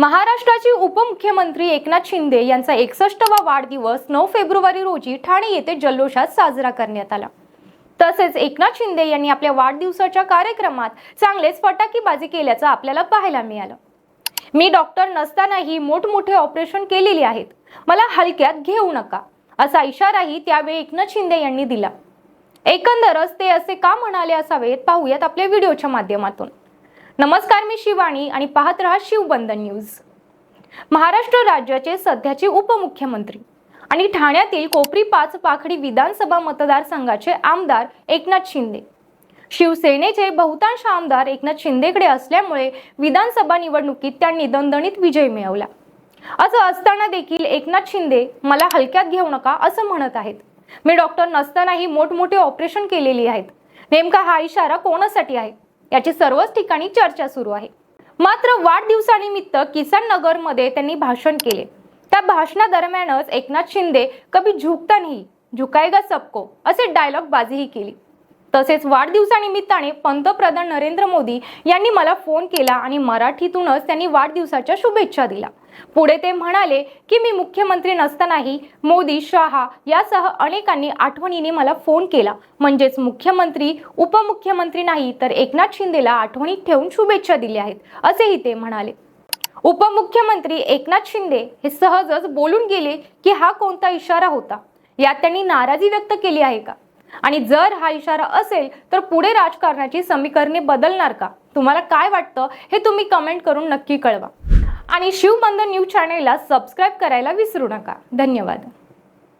महाराष्ट्राचे उपमुख्यमंत्री एकनाथ शिंदे यांचा एकसष्टवा वाढदिवस नऊ फेब्रुवारी रोजी ठाणे येथे जल्लोषात साजरा करण्यात आला. तसेच एकनाथ शिंदे यांनी आपल्या वाढदिवसाच्या कार्यक्रमात चांगलेच फटाकेबाजी केल्याचं आपल्याला पाहायला मिळालं. मी डॉक्टर नसतानाही मोठमोठे ऑपरेशन केलेली आहेत. मला हलक्यात घेऊ नका असा इशाराही त्यावेळी एकनाथ शिंदे यांनी दिला. एकंदरच ते असे का म्हणाले असावेत पाहूयात आपल्या व्हिडिओच्या माध्यमातून. नमस्कार मी शिवाणी आणि पाहत रहा शिवबंधन न्यूज. महाराष्ट्र राज्याचे सध्याचे उपमुख्यमंत्री आणि ठाण्यातील कोपरी पाच पाखडी विधानसभा मतदारसंघाचे आमदार एकनाथ शिंदे. शिवसेनेचे बहुतांश आमदार एकनाथ शिंदेकडे असल्यामुळे विधानसभा निवडणुकीत त्यांनी दणदणीत विजय मिळवला. असं असताना देखील एकनाथ शिंदे मला हलक्यात घेऊ नका असं म्हणत आहेत. मी डॉक्टर नसतानाही मोठमोठे ऑपरेशन केलेली आहेत. नेमका हा इशारा कोणासाठी आहे? याची सर्वच ठिकाणी चर्चा सुरू आहे. मात्र वाढदिवसानिमित्त किसान नगरमध्ये त्यांनी भाषण केले. त्या भाषणादरम्यानच एकनाथ शिंदे कभी झुकता नाही झुकायगा सबको असे डायलॉग बाजीही केली. तसेच वाढदिवसानिमित्ताने पंतप्रधान नरेंद्र मोदी यांनी मला फोन केला आणि मराठीतूनच त्यांनी वाढदिवसाच्या शुभेच्छा दिल्या. पुढे ते म्हणाले की मी मुख्यमंत्री नसतानाही मोदी शहा यासह अनेकांनी आठवणीने मला फोन केला. म्हणजेच मुख्यमंत्री उपमुख्यमंत्री नाही तर एकनाथ शिंदेला आठवणीत ठेवून शुभेच्छा दिल्या आहेत असेही ते म्हणाले. उपमुख्यमंत्री एकनाथ शिंदे हे सहजच बोलून गेले की हा कोणता इशारा होता? यात त्यांनी नाराजी व्यक्त केली आहे का? आणि जर हा इशारा असेल तर पुढे राजकारणाची समीकरणे बदलणार का? तुम्हाला काय वाटतं? हे तुम्ही कमेंट करून नक्की कळवा. आणि शिवबंधन न्यूज चॅनेलला सबस्क्राईब करायला विसरू नका. धन्यवाद.